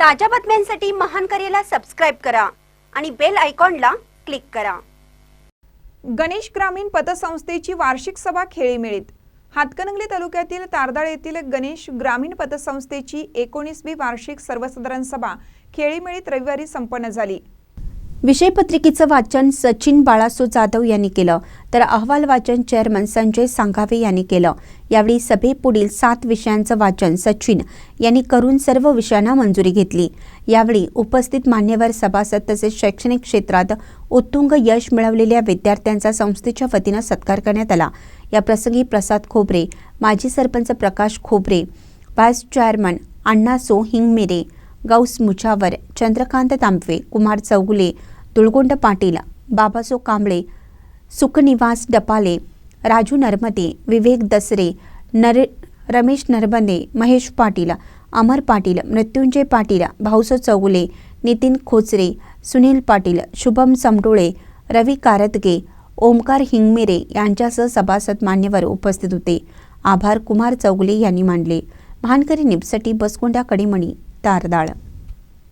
ताज्या बातम्यांसाठी महान करेला सबस्क्राईब करा आणि बेल आयकॉनला क्लिक करा. गणेश ग्रामीण पतसंस्थेची वार्षिक सभा खेळीमेळीत हातकणंगले तालुक्यातील तारदाळ येथील गणेश ग्रामीण पतसंस्थेची एकोणीसवी वार्षिक सर्वसाधारण सभा खेळीमेळीत रविवारी संपन्न झाली. विषयपत्रिकेचं वाचन सचिन बाळासो जाधव यांनी केलं. तर अहवाल वाचन चेअरमन संजय सांगावे यांनी केलं. यावेळी सभेपुढील सात विषयांचं वाचन सचिन यांनी करून सर्व विषयांना मंजुरी घेतली. यावेळी उपस्थित मान्यवर सभासद तसेच शैक्षणिक क्षेत्रात उत्तुंग यश मिळवलेल्या विद्यार्थ्यांचा संस्थेच्या वतीनं सत्कार करण्यात आला. या प्रसंगी प्रसाद खोबरे माजी सरपंच प्रकाश खोबरे व्हाईस चेअरमन अण्णासो हिंगमिरे गौस मुछावर चंद्रकांत तांबवे कुमार चौगुले दुळगोंड पाटील बाबासो कांबळे सुखनिवास डपाले राजू नर्मदे विवेक दसरे नरे रमेश नरबंदे महेश पाटील अमर पाटील मृत्युंजय पाटील भाऊसो चौगुले नितीन खोचरे सुनील पाटील शुभम समडोळे रवी कारतगे ओमकार हिंगमिरे यांच्यासह सभासद मान्यवर उपस्थित होते. आभार कुमार चौगुले यांनी मांडले भानकरी निपसटी बसकोंडा कडीमणी. तारदाळ